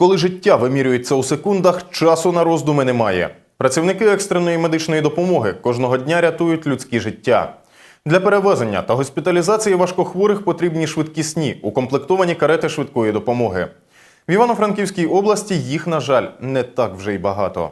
Коли життя вимірюється у секундах, часу на роздуми немає. Працівники екстреної медичної допомоги кожного дня рятують людські життя. Для перевезення та госпіталізації важкохворих потрібні швидкісні, укомплектовані карети швидкої допомоги. В Івано-Франківській області їх, на жаль, не так вже й багато.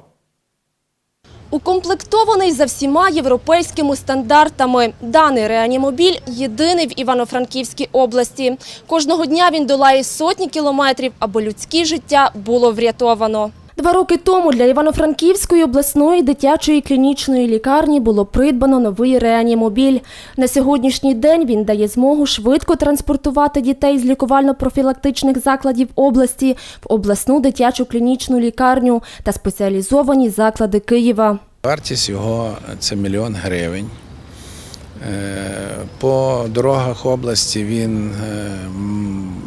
Укомплектований за всіма європейськими стандартами. Даний реанімобіль єдиний в Івано-Франківській області. Кожного дня він долає сотні кілометрів, аби людське життя було врятовано. Два роки тому для Івано-Франківської обласної дитячої клінічної лікарні було придбано новий реанімобіль. На сьогоднішній день він дає змогу швидко транспортувати дітей з лікувально-профілактичних закладів області в обласну дитячу клінічну лікарню та спеціалізовані заклади Києва. Вартість його це мільйон гривень. Е, По дорогах області він е,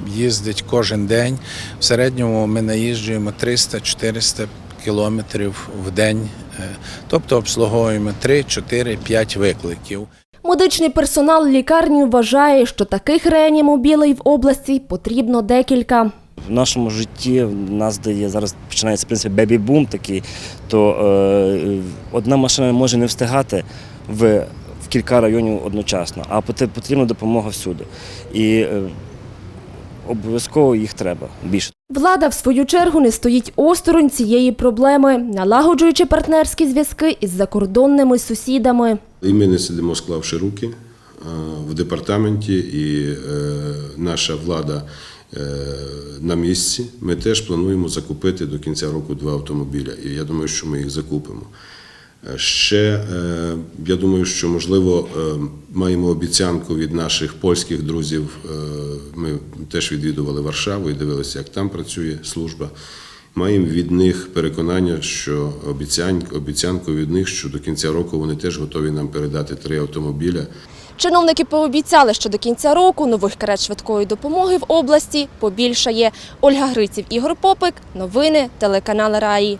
їздить кожен день. В середньому ми наїжджуємо 300-400 кілометрів в день, Е, тобто обслуговуємо 3, 4, 5 викликів. Медичний персонал лікарні вважає, що таких реанімобілей в області потрібно декілька. В нашому житті в нас де є зараз починається в принципі бебі-бум такий, то е, одна машина може не встигати в, в кілька районів одночасно, а потрібна допомога всюди. І е, обов'язково їх треба більше. Влада, в свою чергу, не стоїть осторонь цієї проблеми, налагоджуючи партнерські зв'язки із закордонними сусідами. І ми не сидимо, склавши руки е, в департаменті, і е, наша влада е, на місці. Ми теж плануємо закупити до кінця року два автомобіля. І я думаю, що ми їх закупимо. Е, Ще е, я думаю, що можливо е, маємо обіцянку від наших польських друзів. Ми теж відвідували Варшаву і дивилися, як там працює служба. Маємо від них переконання, що обіцянку від них, що до кінця року вони теж готові нам передати три автомобіля. Чиновники пообіцяли, що до кінця року нових карет швидкої допомоги в області побільшає. Ольга Гриців, Ігор Попик. Новини телеканал Раї.